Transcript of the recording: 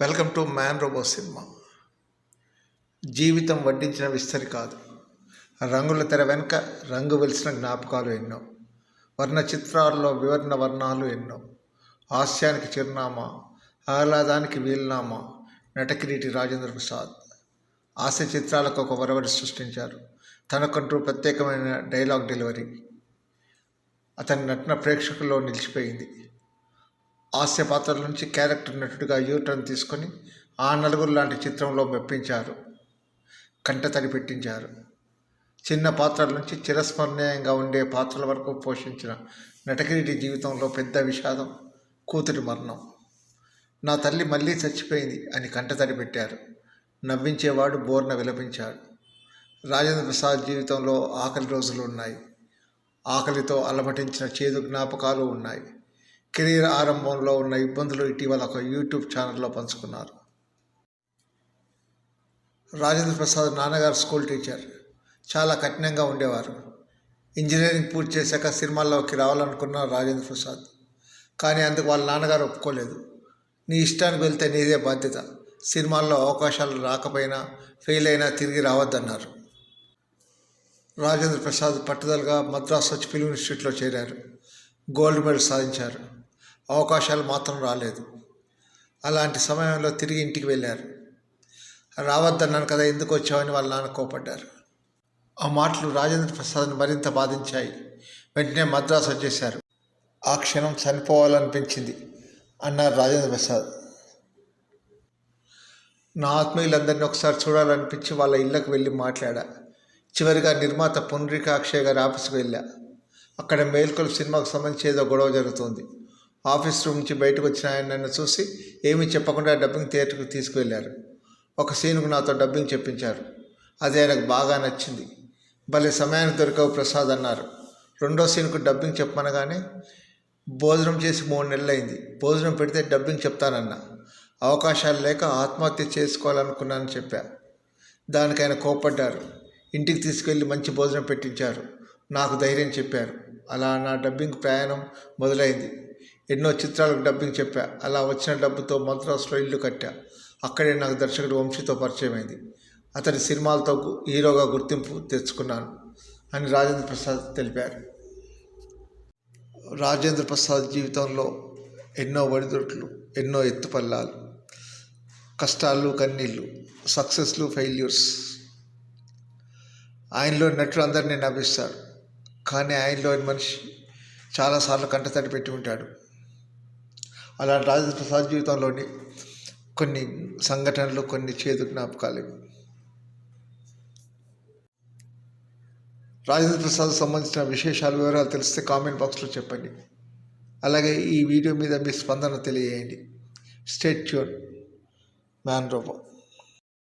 Welcome to man robo cinema. జీవితం వడ్డించిన విస్తరి కాదు. రంగుల తెర వెనుక రంగు వెలిసిన జ్ఞాపకాలు ఎన్నో. వర్ణ చిత్రాల్లో వివరణ వర్ణాలు ఎన్నో. హాస్యానికి చిరునామా ఆహ్లాదానికి వీలునామా నటకిరీటి రాజేంద్ర ప్రసాద్. హాస్య చిత్రాలకు ఒక వరవడి సృష్టించారు. తనకంటూ ప్రత్యేకమైన డైలాగ్ డెలివరీ. అతని నటన ప్రేక్షకుల్లో నిలిచిపోయింది. హాస్య పాత్రల నుంచి క్యారెక్టర్ నటుడిగా యూటర్న్ తీసుకొని ఆ నలుగురు లాంటి చిత్రంలో మెప్పించారు. కంట తడి పెట్టించారు చిన్న పాత్రల నుంచి చిరస్మరణీయంగా ఉండే పాత్రల వరకు పోషించిన నటకిరెడ్డి జీవితంలో పెద్ద విషాదం కూతురి మరణం. నా తల్లి మళ్ళీ చచ్చిపోయింది అని కంటతడి పెట్టారు నవ్వించేవాడు బోర్న విలపించాడు. రాజేంద్ర ప్రసాద్ జీవితంలో ఆకలి రోజులు ఉన్నాయి. ఆకలితో అలమటించిన చేదు జ్ఞాపకాలు ఉన్నాయి. కెరీర్ ఆరంభంలో ఉన్న ఇబ్బందులు ఇటీవల ఒక యూట్యూబ్ ఛానల్లో పంచుకున్నారు. రాజేంద్ర ప్రసాద్ నాన్నగారు స్కూల్ టీచర్. చాలా కఠినంగా ఉండేవారు. ఇంజనీరింగ్ పూర్తి చేశాక సినిమాల్లోకి రావాలనుకున్న రాజేంద్ర ప్రసాద్. కానీ అందుకు వాళ్ళ నాన్నగారు ఒప్పుకోలేదు. నీ ఇష్టానికి వెళ్తే నీదే బాధ్యత. సినిమాల్లో అవకాశాలు రాకపోయినా ఫెయిల్ అయినా తిరిగి రావద్దన్నారు. రాజేంద్ర ప్రసాద్ పట్టుదలగా మద్రాస్ వచ్చి ఫిల్మ్ ఇన్స్టిట్యూట్లో చేరారు. గోల్డ్ మెడల్ సాధించారు. అవకాశాలు మాత్రం రాలేదు. అలాంటి సమయంలో తిరిగి ఇంటికి వెళ్ళారు. రావద్దన్నాను కదా ఎందుకు వచ్చావని వాళ్ళ నాన్న కోపడ్డారు. ఆ మాటలు రాజేంద్ర ప్రసాద్ని మరింత బాధించాయి. వెంటనే మద్రాసు వచ్చేశారు. ఆ క్షణం చనిపోవాలనిపించింది అన్నారు రాజేంద్ర ప్రసాద్. నా ఆత్మీయులందరినీ ఒకసారి చూడాలనిపించి వాళ్ళ ఇళ్ళకు వెళ్ళి మాట్లాడా. చివరిగా నిర్మాత పునరికాక్షయ్ గారి ఆఫీస్కి వెళ్ళా. అక్కడ మేల్కొలు సినిమాకు సంబంధించి ఏదో గొడవ జరుగుతుంది. ఆఫీస్ రూమ్ నుంచి బయటకు వచ్చిన ఆయన నన్ను చూసి ఏమీ చెప్పకుండా డబ్బింగ్ థియేటర్కి తీసుకువెళ్ళారు. ఒక సీన్కు నాతో డబ్బింగ్ చెప్పించారు. అది ఆయనకు బాగా నచ్చింది. భలే సమయానికి దొరకవు ప్రసాద్ అన్నారు. రెండో సీన్కు డబ్బింగ్ చెప్పమనగానే భోజనం చేసి మూడు నెలలైంది. భోజనం పెడితే డబ్బింగ్ చెప్తానన్నా. అవకాశాలు లేక ఆత్మహత్య చేసుకోవాలనుకున్నానని చెప్పా. దానికి ఆయన కోప్పడ్డారు. ఇంటికి తీసుకెళ్ళి మంచి భోజనం పెట్టించారు. నాకు ధైర్యం చెప్పారు. అలా నా డబ్బింగ్ ప్రయాణం మొదలైంది. ఎన్నో చిత్రాలకు డబ్బింగ్ చెప్పా. అలా వచ్చిన డబ్బుతో మద్రాసులో ఇల్లు కట్టా. అక్కడే నాకు దర్శకుడు వంశీతో పరిచయమైంది. అతని సినిమాలతో హీరోగా గుర్తింపు తెచ్చుకున్నాను అని రాజేంద్ర ప్రసాద్ తెలిపారు. రాజేంద్ర ప్రసాద్ జీవితంలో ఎన్నో ఒడిదుడుకులు ఎన్నో ఎత్తుపల్లాలు కష్టాలు కన్నీళ్ళు సక్సెస్లు ఫెయిల్యూర్స్. ఆయనలో నటుడు అందరినీ నవ్విస్తాడు. కానీ ఆయనలోని మనిషి చాలాసార్లు కంటతడి పెట్టి ఉంటాడు. అలాంటి రాజేంద్ర ప్రసాద్ జీవితంలోని కొన్ని సంఘటనలు కొన్ని చేదు జ్ఞాపకాలు ఇవి. రాజేంద్ర ప్రసాద్ సంబంధించిన విశేషాలు వివరాలు తెలిస్తే కామెంట్ బాక్స్లో చెప్పండి. అలాగే ఈ వీడియో మీద మీ స్పందన తెలియజేయండి. State tune man robo